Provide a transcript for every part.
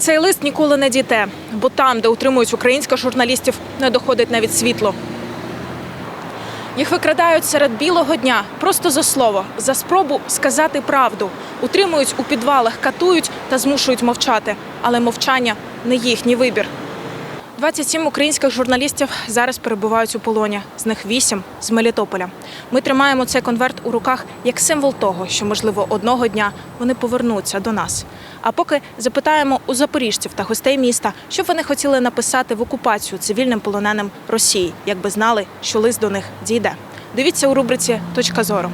Цей лист ніколи не дійде, бо там, де утримують українських журналістів, не доходить навіть світло. Їх викрадають серед білого дня просто за слово, за спробу сказати правду. Утримують у підвалах, катують та змушують мовчати. Але мовчання не їхній вибір. 27 українських журналістів зараз перебувають у полоні. З них 8 з Мелітополя. Ми тримаємо цей конверт у руках як символ того, що, можливо, одного дня вони повернуться до нас. А поки запитаємо у запоріжців та гостей міста, що вони хотіли написати в окупацію цивільним полоненим Росії, якби знали, що лист до них дійде. Дивіться у рубриці Точка зору.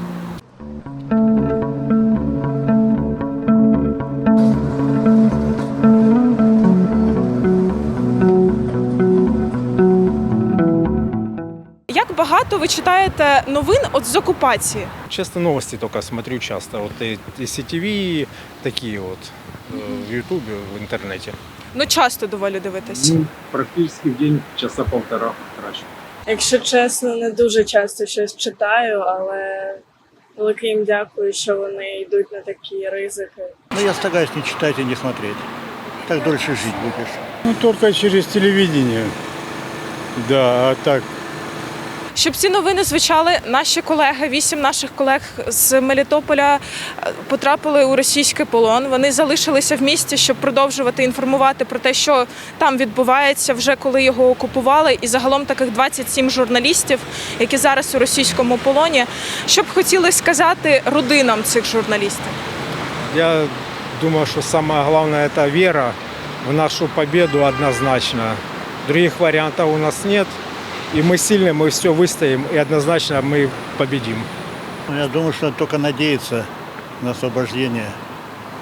Багато ви читаєте новин от з окупації? Честно новости только смотрю часто. Вот и, и такие вот э, в Ютубе, в интернете. Ну часто доволі дивитесь. Ну, практически в день часа полтора трачу. Якщо чесно, не дуже часто щось читаю, але велике їм дякую, що вони йдуть на такі ризики. Но я стараюсь не читать и не смотреть. Так дольше жить будешь. Ну, только через телевидение. Да, а так Щоб ці новини звучали, наші колеги, вісім наших колег з Мелітополя е, потрапили у російський полон. Вони залишилися в місті, щоб продовжувати інформувати про те, що там відбувається, вже коли його окупували. І загалом таких 27 журналістів, які зараз у російському полоні. Що б хотіли сказати родинам цих журналістів? Я думаю, самое главное это вера в нашу победу однозначно. Других вариантов у нас нет. И мы сильны, мы все выстоим, и однозначно мы победим. Но я думаю, что только надеяться на освобождение.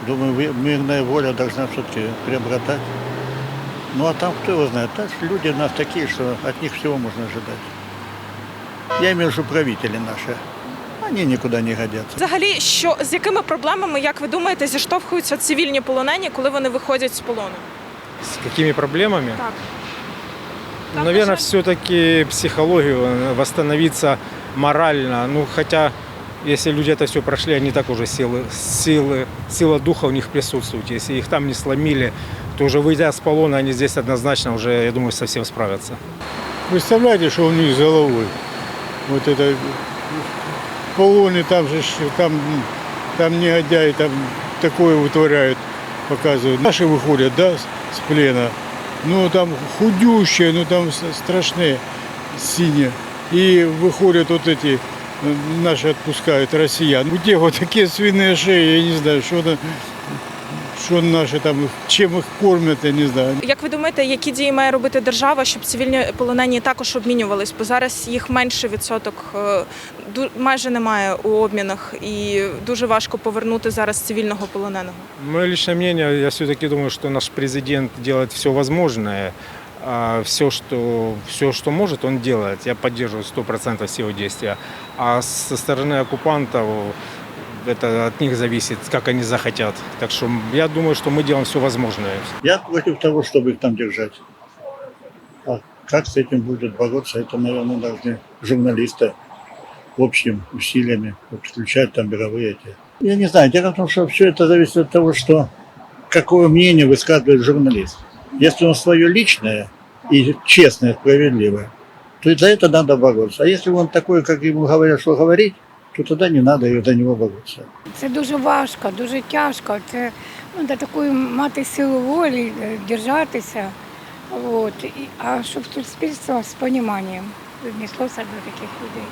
Думаю, ви- мирная воля должна все-таки преобладать. Ну а там кто его знает? Так что люди у нас такие, что от них всего можно ожидать. Я имею в виду правители наши. Они никуда не годятся. Взагалі, що з якими проблемами, як ви думаєте, зіштовхуються цивільні полонені, коли вони виходять з полону? С какими проблемами? Так. Наверное, все-таки психологию, э, восстановиться морально. Ну, хотя, если люди это все прошли, они так уже силы, силы, сила духа у них присутствует. Если их там не сломили, то уже выйдя с полона, они здесь однозначно уже, я думаю, совсем справятся. представляете, что у них с головой? Вот это в полоне там же там, там негодяи там такое вытворяют, показывают. Наши выходят, да, с плена. Ну там худющие, ну там с- страшные, синие. И выходят вот эти э, наши отпускают россиян. У тех вот такие свиные шеи, я не знаю, что, на- что наши там, чем их кормят, я не знаю. Як ви думаєте, які дії має робити держава, щоб цивільні полонені також обмінювались? Бо зараз їх менше відсоток е, майже немає у обмінах, і дуже важко повернути зараз цивільного полоненого. Мое личное мнение, я все-таки думаю, что наш президент делает все возможное. все, что, все, что может, он делает. Я поддерживаю 100% все его действия. А со стороны оккупантов это от них зависит, как они захотят. Так что я думаю, что мы делаем все возможное. Я против того, чтобы их там держать. А как с этим будет бороться, это, наверное, должны журналисты общими усилиями включать там мировые эти. Я не знаю, дело в том, что все это зависит от того, что какое мнение высказывает журналист. Если он свое личное и честное, справедливое, то за это надо бороться. А если он такой, как ему говорят, что говорить, то тоді не надо до нього боротися. Це дуже важко, дуже тяжко. Це ну, до такої мати силу волі, е, держатися. От. А щоб суспільство з розумінням віднеслося до таких людей.